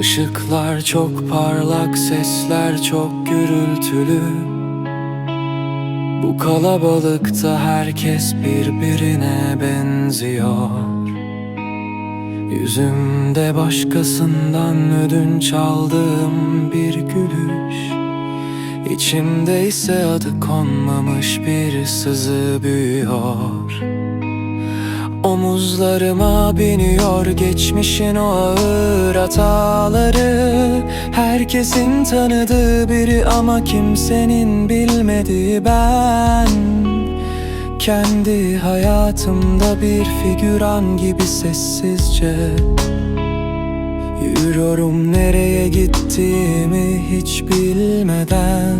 Işıklar çok parlak, sesler çok gürültülü. Bu kalabalıkta herkes birbirine benziyor. Yüzümde başkasından ödünç aldığım bir gülüş. İçimde ise adı konmamış bir sızı büyüyor Omuzlarıma biniyor geçmişin o ağır hataları. Herkesin tanıdığı biri ama kimsenin bilmediği ben. Kendi hayatımda bir figüran gibi sessizce Yürüyorum. Nereye gittiğimi hiç bilmeden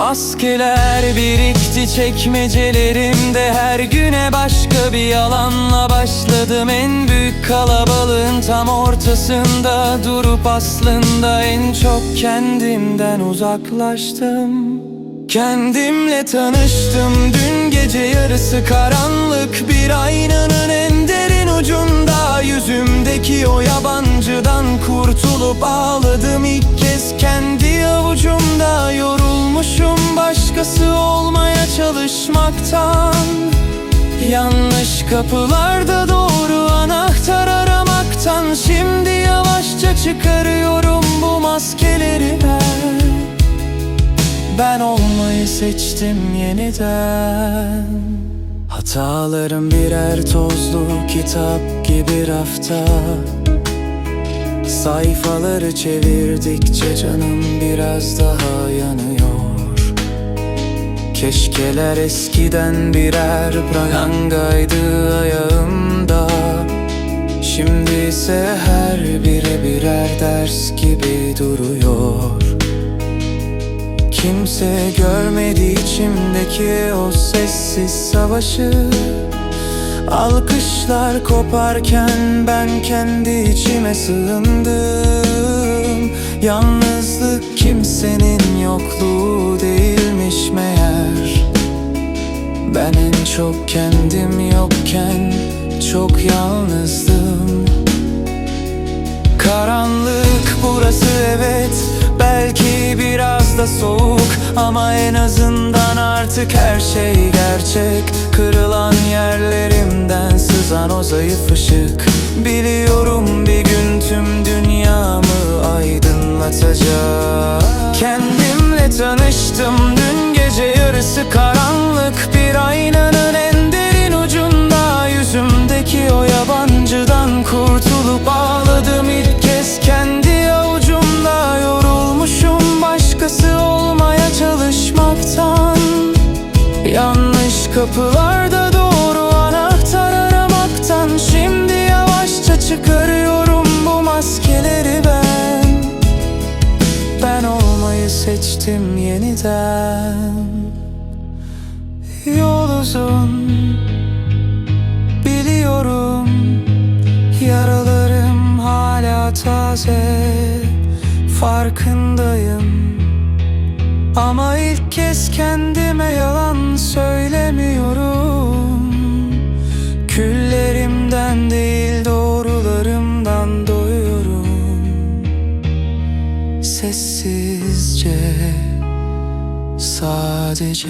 Maskeler birikti çekmecelerimde. Her güne başka bir yalanla başladım. En büyük kalabalığın tam ortasında Durup aslında en çok kendimden uzaklaştım. Kendimle tanıştım. Dün gece yarısı karanlık. Bir aynanın en derin ucunda Yüzümdeki o yabancıdan kurtulup ağladım başkası olmaya çalışmaktan Yanlış kapılarda doğru anahtar aramaktan Şimdi yavaşça çıkarıyorum bu maskeleri ben. Ben olmayı seçtim yeniden. Hatalarım birer tozlu kitap gibi rafta. Sayfaları çevirdikçe canım biraz daha yanıyor Keşkeler eskiden birer prangaydı ayağımda. Şimdi ise her biri birer ders gibi duruyor. Kimse görmedi içimdeki o sessiz savaşı. Alkışlar koparken ben kendi içime sığındım. Yalnızlık çok yalnızdım. Karanlık burası evet. Belki biraz da soğuk. Ama en azından artık her şey gerçek. Kırılan yerlerimden sızan o zayıf ışık. Biliyorum bir gün tüm dünyamı aydınlatacak. Kendimle tanıştım dün gece yarısı karanlık. Bir aynanın kapılarda doğru anahtar aramaktan Şimdi yavaşça çıkarıyorum bu maskeleri ben. Ben olmayı seçtim yeniden. Yol uzun Biliyorum Yaralarım hala taze Farkındayım. Ama ilk kez kendime yalan Sessizce Sadece